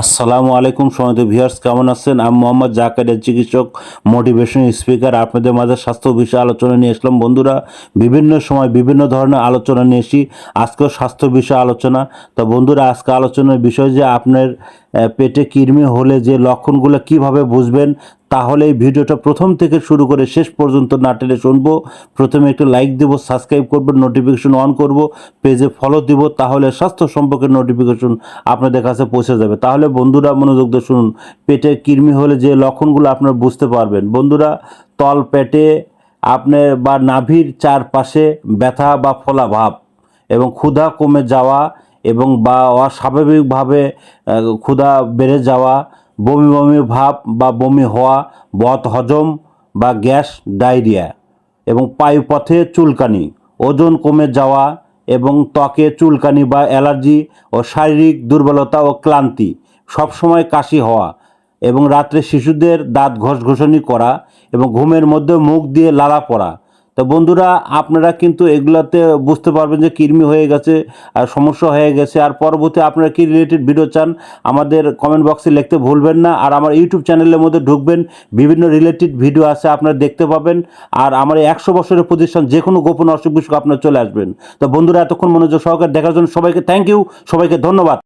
আসসালামু আলাইকুম সময় ভিউয়ার্স, কেমন আছেন? আমি মোহাম্মদ জাকারিয়া চিকিৎসক মোটিভেশন স্পিকার আপনাদের মাঝে স্বাস্থ্য বিষয়ে আলোচনা নিয়ে এসলাম বন্ধুরা, বিভিন্ন সময় বিভিন্ন ধরনের আলোচনা নিয়ে এসি আজকেও স্বাস্থ্য বিষয়ে আলোচনা। তো বন্ধুরা, আজকে আলোচনার বিষয় যে আপনার পেটে কৃমি হলে যে লক্ষণগুলো কীভাবে বুঝবেন, তাহলে এই ভিডিওটা প্রথম থেকে শুরু করে শেষ পর্যন্ত না টেনে শুনব। প্রথমে একটু লাইক দেবো সাবস্ক্রাইব করব নোটিফিকেশন অন করব পেজে ফলো দিব, তাহলে স্বাস্থ্য সম্পর্কে নোটিফিকেশন আপনাদের কাছে পৌঁছে যাবে। তাহলে বন্ধুরা মনোযোগ দিয়ে শুনুন, পেটে কৃমি হলে যে লক্ষণগুলো আপনারা বুঝতে পারবেন। বন্ধুরা, তল পেটে আপনার বা নাভির চারপাশে ব্যথা বা ফোলা ভাব এবং ক্ষুধা কমে যাওয়া এবং বা অস্বাভাবিকভাবে ক্ষুধা বেড়ে যাওয়া, বমি বমি ভাব বা বমি হওয়া, বদ হজম বা গ্যাস ডায়রিয়া এবং পায়ুপথে চুলকানি, ওজন কমে যাওয়া এবং ত্বকে চুলকানি বা অ্যালার্জি ও শারীরিক দুর্বলতা ও ক্লান্তি, সবসময় কাশি হওয়া এবং রাত্রে শিশুদের দাঁত ঘষঘষনি করা এবং ঘুমের মধ্যে মুখ দিয়ে লালা পড়া তো বন্ধুরা, আপনারা কিন্তু এগুলাতে বুঝতে পারবেন যে কৃমি হয়ে গেছে, আর সমস্যা হয়ে গেছে। আর পরবর্তী আপনারা কি রিলেটেড ভিডিও চান, আমাদের কমেন্ট বক্সে লিখতে ভুলবেন না। আর আমার ইউটিউব চ্যানেলের মধ্যে ঢুকবেন, বিভিন্ন রিলেটেড ভিডিও আছে, আপনারা দেখতে পাবেন। আর আমার একশো বছরের প্রতিষ্ঠান যে কোনো গোপন অসুখ বিসুখ আপনারা চলে আসবেন। তো বন্ধুরা, এতক্ষণ মনোযোগ সহকারে দেখার জন্য সবাইকে থ্যাংক ইউ সবাইকে ধন্যবাদ।